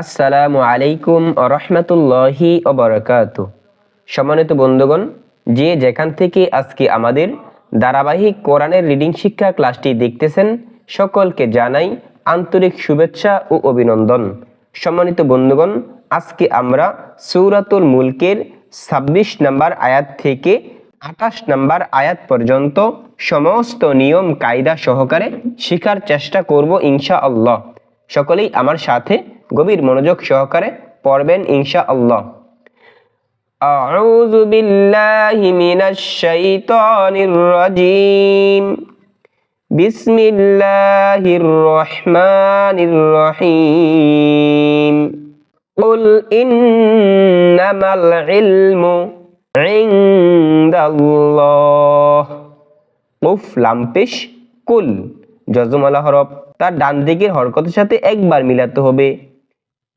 আসসালামু আলাইকুম রহমতুল্লাহি অবরাকাত সম্মানিত বন্ধুগণ, যে যেখান থেকে আজকে আমাদের ধারাবাহিক কোরআনের রিডিং শিক্ষা ক্লাসটি দেখতেছেন, সকলকে জানাই আন্তরিক শুভেচ্ছা ও অভিনন্দন। সম্মানিত বন্ধুগণ, আজকে আমরা সৌরাতুল মুলকের ছাব্বিশ নম্বর আয়াত থেকে আঠাশ নম্বর আয়াত পর্যন্ত সমস্ত নিয়ম কায়দা সহকারে শেখার চেষ্টা করব ইনশা আল্লাহ সকলেই আমার সাথে গভীর মনোযোগ সহকারে পড়বেন ইনশা আল্লাহ أعوذ بالله من الشيطان الرجيم بسم الله الرحمن الرحيم قل إنما العلم عند الله উফ লাম্পেশ কুল যজমালা হরফ তার ডান দিকের হরকতের সাথে একবার মিলাতে হবে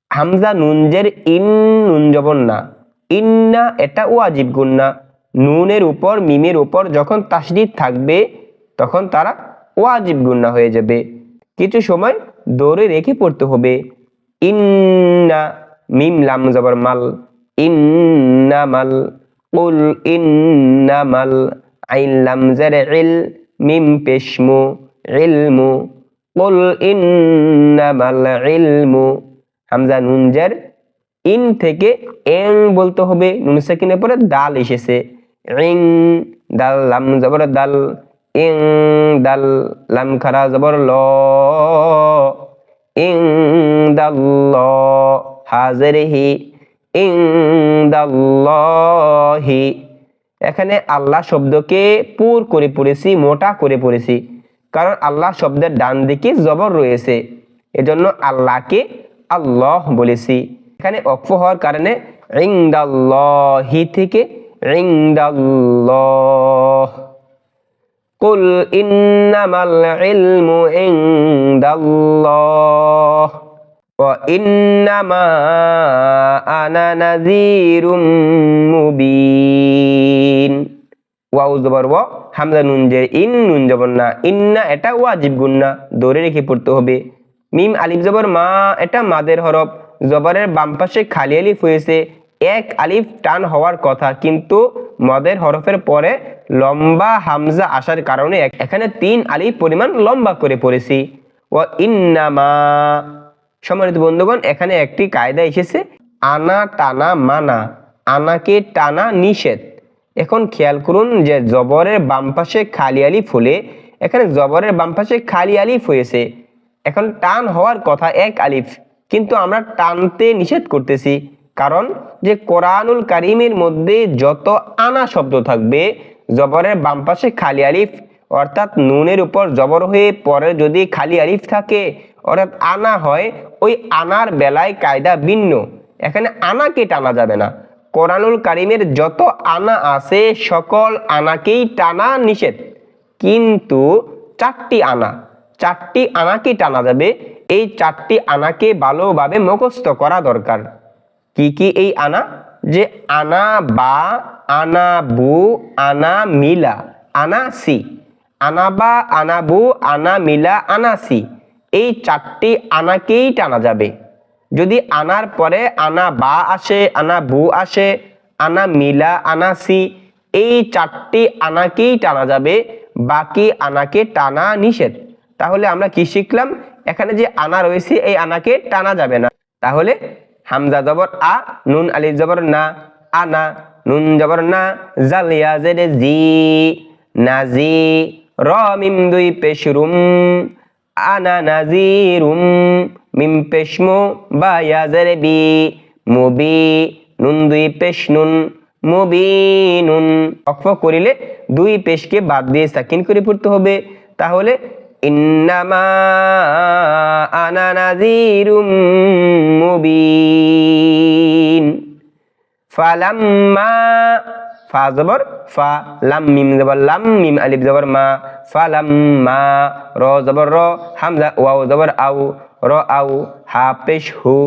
হামজা নুনজের ইন নুন জবর না। ইন্না এটা ওয়াজিব গুন্না নুনের উপর, মিমের উপর যখন তাসদিদ থাকবে, তখন তারা ওয়াজিব গুন্না হয়ে যাবে। কিছু সময় দৌড়ে রেখে পড়তে হবে। ইন্না মিম লাম জবর মাল। ইন্না মাল। কুল ইন্না মাল। আইন লাম জের ইল মিম পেশমু ইলমু কুল ইন্নামাল ইলমু হামজা নুন জের ইন থেকে এং বলতে হবে। নুন সাকিনের পরে দাল এসেছে। ইং দাল, লাম জবর দাল ইং দাল, লাম খারা জবর ল ইং দাল ল, হাজের হি ইং দাল্লাহি এখানে আল্লাহ শব্দকে পুর করে পড়েছি, মোটা করে পড়েছি। কারণ আল্লাহ শব্দের ডান দিকে জবর রয়েছে। এজন্য আল্লাহকে আল্লাহ বলেছি। এখানে অক্ষ হওয়ার কারণে ইংদাল্লাহি থেকে ইংদাল্লাহ কুল ইন্নামাল ইলমু ইংদাল্লাহ ইন, নুন ইন্না, এটা ওয়াজিব গুণ না। ধরে রেখে পড়তে হবে। মিম আলিফ জবর মা, এটা মাদের হরফ জবরের বাম পাশে খালি আলিফ হয়েছে এক আলিফ টান হওয়ার কথা, কিন্তু মদের হরফের পরে লম্বা হামজা আসার কারণে এখানে তিন আলিফ পরিমাণ লম্বা করে পড়েছি। ও ইন্নামা সম্মানিত বন্ধুগণ, এখানে একটি কায়দা এসেছে, আনা টানা মানা। আনাকে টানা নিষেধ। এখন খেয়াল করুন যে জবরের বাম পাশে খালি আলিফ হলে, এখানে জবরের বাম পাশে খালি আলিফ হয়েছে। এখন টান হওয়ার কথা এক আলিফ, কিন্তু আমরা টানতে নিষেধ করতেছি। কারণ যে কোরআনুল কারিমের মধ্যে যত আনা শব্দ থাকবে, জবরের বাম পাশে খালি আলিফ, অর্থাৎ নুনের উপর জবর হয়ে পরে যদি খালি আলিফ থাকে, অর্থাৎ আনা হয়, ওই আনার বেলায় কায়দা ভিন্ন। এখানে আনাকে টানা যাবে না। কোরআনুল কারিমের যত আনা আছে, সকল আনাকেই টানা নিষেধ। কিন্তু চারটি আনা চারটি আনাকে টানা যাবে। এই চারটি আনাকে ভালোভাবে মুখস্থ করা দরকার। কি কি এই আনা? যে আনা বা, আনা বু, আনা মিলা, আনা সি। আনা বা, আনা বু, আনা মিলা, আনা সি। এই চারটি আনাকেই টানা যাবে। যদি আনার পরে আনা বা আসে, আনা বু আসে, আনা মিলা, আনা সি, এই চারটি আনাকেই টানা যাবে। বাকি আনাকে টানা নিষেধ। তাহলে আমরা কি শিখলাম? এখানে যে আনা রয়েছে, এই আনাকে টানা যাবে না। তাহলে হামজা জবর আ, নুন আলিফ জবর না, আনা, নুন জবর না জালিয়া জেরে জি, নাজি, র মিম দুই পেশরুম আনা নাজিরুম মিম পেশমু বা ইয়াজেরে বি মুবি নুন দুই পেশ নুন মুবিনুন অক্ষ করিলে দুই পেশকে বাদ দিয়ে সাকিন করে পড়তে হবে। তাহলে ইন্নামা আনা নাজিরুম ফালাম্মা, ফা জবর, ফা লাম মিম, জবর লাম মিম মা, ফালাম্মা, র জবর র, হামজা, ওয়াও জবর আউ র আউ হা পেশ হু,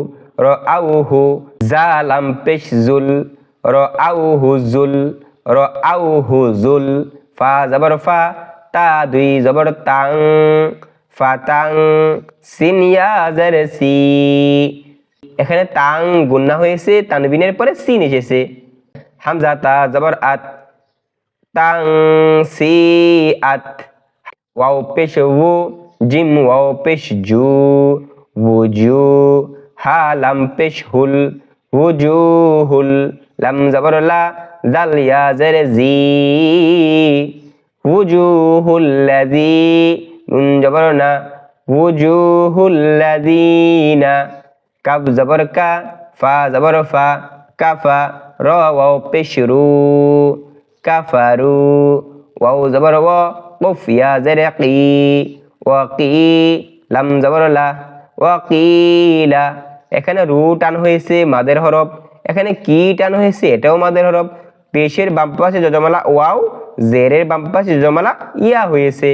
র আউ হু, জা লাম পেশ জুল আউ হু ফা জবর ফা তা দুই জবর তাং, ফাতাং, সিন ইয়া জের সি। এখানে তাং গুন্না হয়েছে, তানবিনের পরে সিন এসেছে। হামজা তা জবর আত, তাং সি আত। ওয়াও পেশ ও জিম ওয়াও পেশ জু wuju ha lam pesh hul wujuhul lam zabar la zal ya zar zi wujuhul নুন জবর না উজুহুল্লাদীনা কাব জবর কা ফা জবর ফা কাফা র ওয়াও পেশরু কাফারু ওয়াও জবর ও কুফিয়া জেরেকি ওয়াকি লাম জবর লা এখানে রু টান হয়েছে মাদের হরফ। এখানে কি টান হয়েছে এটাও মাদের হরফ। পেশের বাম পাশে জজমালা ওয়াও জেরের বাম পাশে যজমালা ইয়া হয়েছে।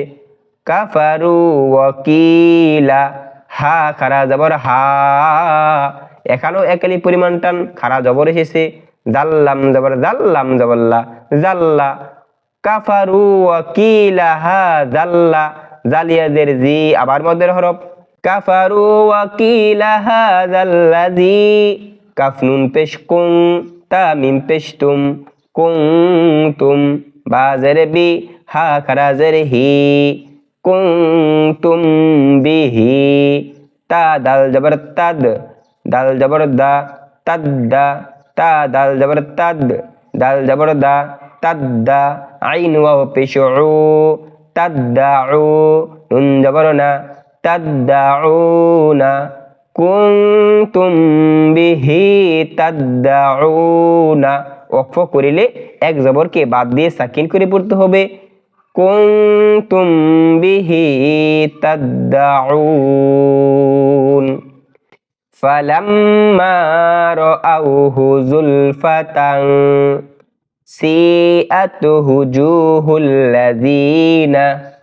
কাফারু ওয়াকিলা, হা, খারা জবর, হা। এখানেও একালি পরিমাণ টান, খারা জবর এসেছে। জাল্লাম জবর, জাল্লাম জবল্লা জাল্লা। কাফারু ওয়াকিলা, হা, জাল্লা। জালিয়াদের জি, আবার মদের হরফ। কাফারু ওয়াকিলা হাযাল্লাযী কাফ নুন পেশ কুং তা মিম পেশ তুম কুং তুম। বা জের বি হা খারা জের হি কুং তুম বিহি। তা দাল জবর তাদ, দাল জবর দা, তাদ দা। তা দাল জবর তাদ, দাল জবর দা, তাদ দা। আইন ওয়াও পেশ তাদ দা নুন জবর না তাদ্দাউনা কুনতুম বিহি তাদ্দাউনা ওকফ করিলে এক জবরকে বাদ দিয়ে সাকিন করে পড়তে হবে। কুনতুম বিহি তাদ্দাউন। ফালাম্মা রাআউহু যুলফাতান সিআত হুজুহুল লাযিনা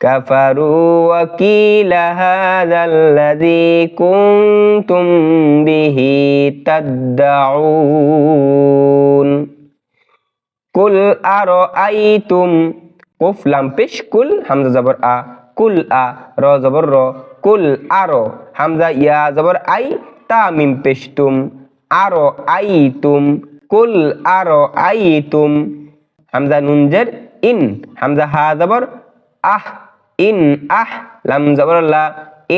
كفروا وقيل هذا الذي كنتم به تدعون قل أرأيتم قف لام بش كل حمزة زبر آ كل آ را زبر را كل أرو حمزة يا زبر أي تا ميم بشتم أرو أيتم كل أرو أيتم حمزة نونجر إن حمزة ها زبر أه ইন আহ লাম জবর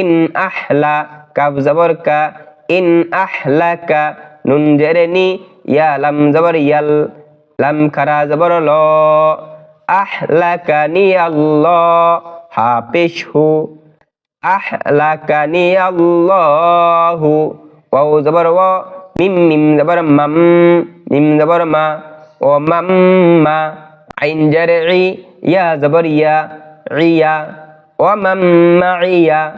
ইন আহলা কাফ জবর কা, ইন আহলাকা নুন জেরে নি, ইয়া লাম জবর ইয়াল, লাম খারা জবর ল আহলাকানি আল্লাহ হা পেশ হু আহলাকানি আল্লাহু ওয়াও জবর ওয়া মিম মিম জবর মাম, মিম জবর মা, ও মাম মা, আইন জেরে ইয়া জবর ইয়া عيا ومن معي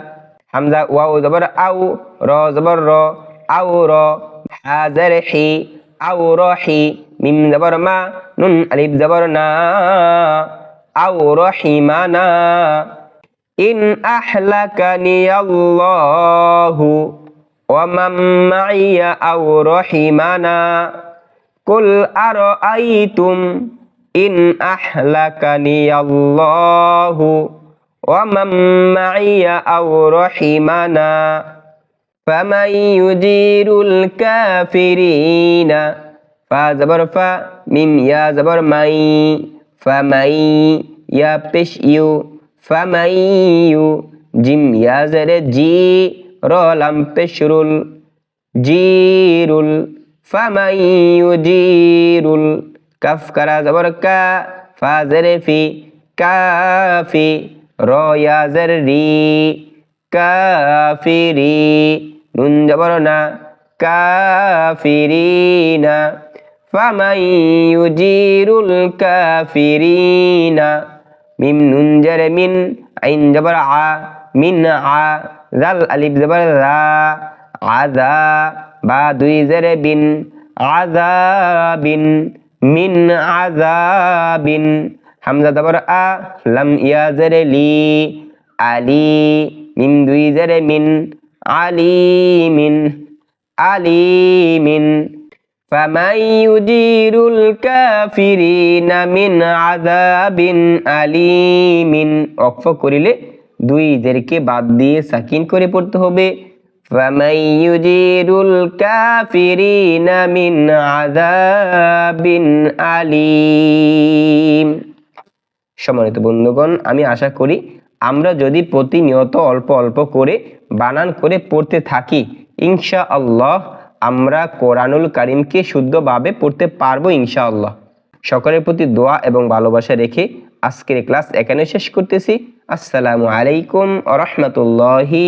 حمزة واو زبر أو را زبر را أو را حاضر حي أو راحي ميم زبر ما نون ألف زبر نا أو رحمنا إن أحلكني الله ومن معي أو رحمنا قل أرأيتم إن أهلكني الله ومن معي أو رحمنا فمن يجير الكافرين فزبر ف ميم يا زبر مي فمن يا بش يو فمن يو جيم يا زر جي رو لم بشرل جيرل فمن يجيرل কাফ কারা জবর কা ফা জেরে ফি, কাফি র ইয়া জের রি কাফিরি নুন জবর না কাফিরিনা ফামান ইউজিরুল কাফিরিনা মিম নুন জেরে মিন, আইন জবর আ, মিন আ, জাল আলিফ জবর রা, আযা, বা দুই জেরে বিন আযাবিন মিন আযাবিন হামজা দাবর আ লাম ইয়া জেরে লি আলি মিম দুই জেরে মিন আলিমিন আলিমিন فمن يدير الكافرين من عذاب أليم অক্ফ করিলে দুই জেরকে বাদ দিয়ে সাকিন করে পড়তে হবে فمن يجير الكافرين من عذاب أليم সম্মানিত বন্ধুগণ আমি আশা করি আমরা যদি প্রতিনিয়ত অল্প অল্প করে বানান করে পড়তে থাকি ইনশা আল্লাহ আমরা কোরআনুল কারিমকে শুদ্ধভাবে পড়তে পারবো ইনশা আল্লাহ সকলের প্রতি দোয়া এবং ভালোবাসা রেখে আজকের ক্লাস এখানে শেষ করতেছি আসসালামু আলাইকুম আ রহমতুল্লাহি